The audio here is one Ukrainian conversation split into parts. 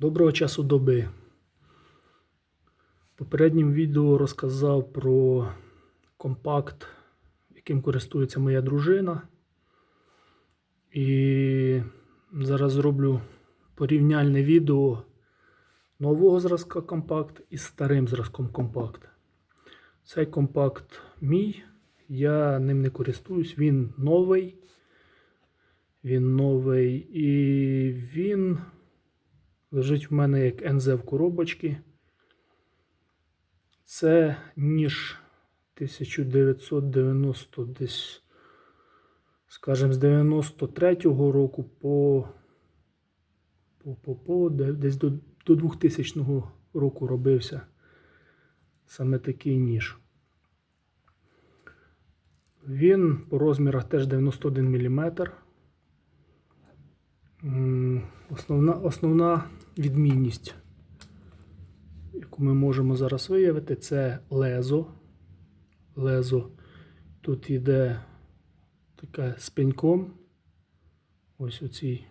Доброго часу доби. В попередньому відео розказав про компакт, яким користується моя дружина. І зараз зроблю порівняльне відео нового зразка компакт із старим зразком компакт. Цей компакт мій, я ним не користуюсь, він новий. Він новий і він лежить в мене як НЗ в коробочці. Це ніж 1990 десь, скажімо, з 93-го року по, по, по, по десь до, до 2000 року робився саме такий ніж. Він по розмірах теж 91 мм. Основна, основна відмінність, яку ми можемо зараз виявити, це лезо. Лезо. Тут йде таке з пеньком. Ось у цій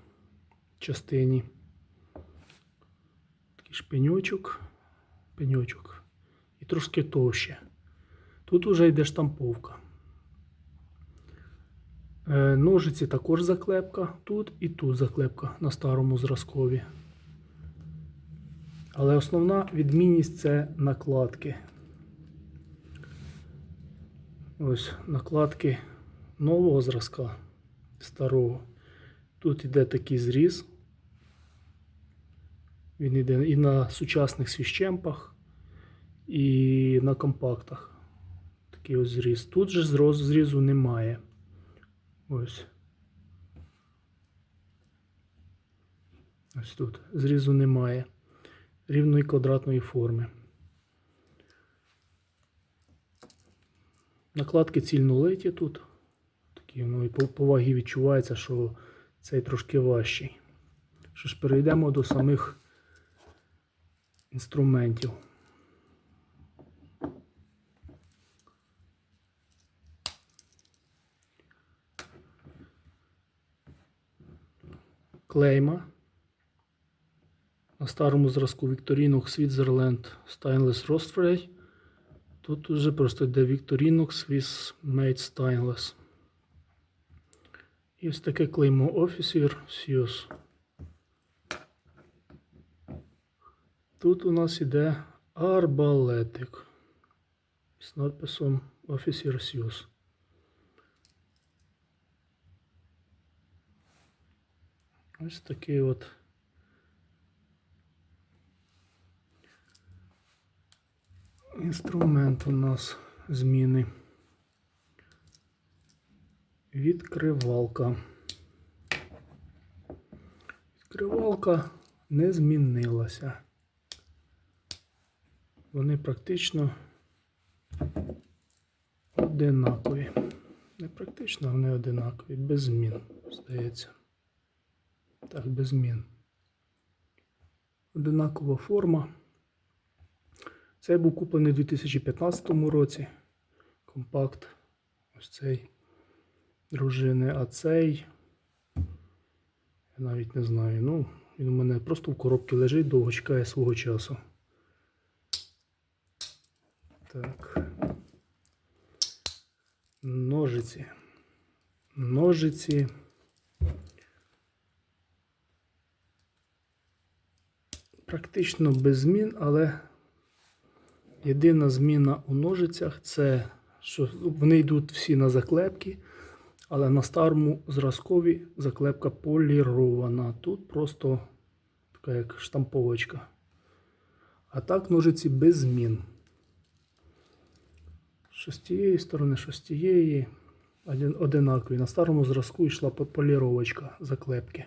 частині. Такий шпеньочок, пеньочок. І трошки товще. Тут вже йде штамповка. Е, Ножиці також заклепка. Тут і тут заклепка на старому зразкові. Але основна відмінність це накладки. Ось накладки нового зразка старого. Тут іде такий зріз. Він йде і на сучасних свіщемпах, і на компактах. Такий ось зріз. Тут же зрізу немає. Ось. Ось тут. Зрізу немає. Рівної квадратної форми. Накладки цільно литі тут. Такі ну, і по, вагі відчувається, що цей трошки важчий. Що ж, перейдемо до самих інструментів. Клейма. На старому зразку Victorinox Switzerland Stainless Rostfrey. Тут уже просто йде Victorinox Swiss Made Stainless. І ось таке клеймо Officer Sius. Тут у нас іде арбалетик з надписом Officer Sius. Ось такий от. Інструмент у нас зміни. Відкривалка. Відкривалка не змінилася. Вони практично одинакові. Не практично, вони одинакові, без змін, здається. Так, без змін. Одинакова форма. Цей був куплений у 2015 році. Компакт. Ось цей дружини. А цей. Я навіть не знаю. Ну, він у мене просто в коробці лежить, довго чекає свого часу. Так. Ножиці. Ножиці. Практично без змін, але єдина зміна у ножицях це, що вони йдуть всі на заклепки, але на старому зразкові заклепка полірована. Тут просто така як штамповочка. А так ножиці без змін. Що з тієї сторони, що з тієї. Один- Одинакові. На старому зразку йшла поліровочка заклепки.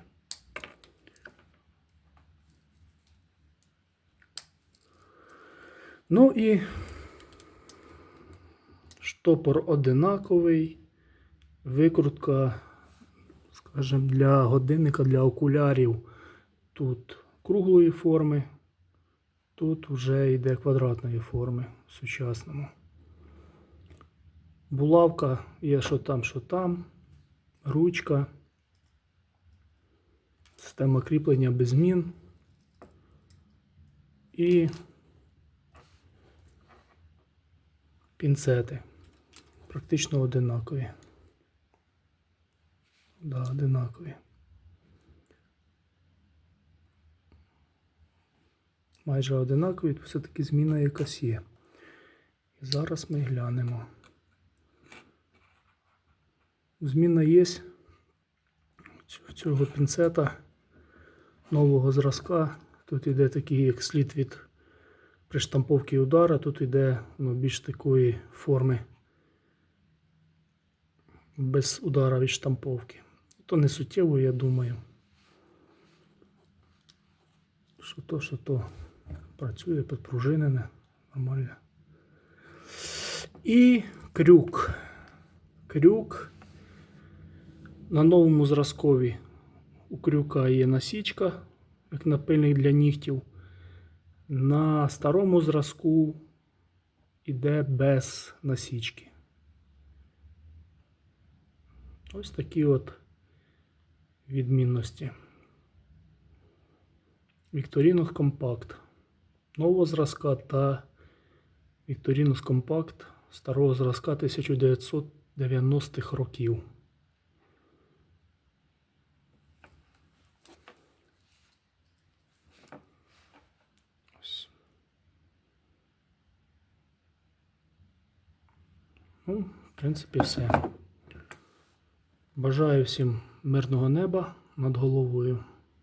Ну і штопор одинаковий. Викрутка, скажімо, для годинника, для окулярів. Тут круглої форми, тут вже йде квадратної форми в сучасному. Булавка є що там, що там, ручка, система кріплення без змін. і пінцети. Практично одинакові. Да, одинакові. Майже одинакові, все-таки зміна якась є. І зараз ми глянемо. Зміна є цього пінцета нового зразка. Тут йде такий як слід від приштамповки удара, тут йде ну, більш такої форми без удара від штамповки. То не суттєво, я думаю. Що то, що то працює підпружинене, нормально. І крюк. Крюк на новому зразкові у крюка є насічка, як напильник для нігтів. На старому зразку іде без насічки. Ось такі от відмінності. Victorinox Compact нового зразка та Victorinox Compact старого зразка 1990-х років. Ось. Ну, в принципі, все. Бажаю всім мирного неба над головою.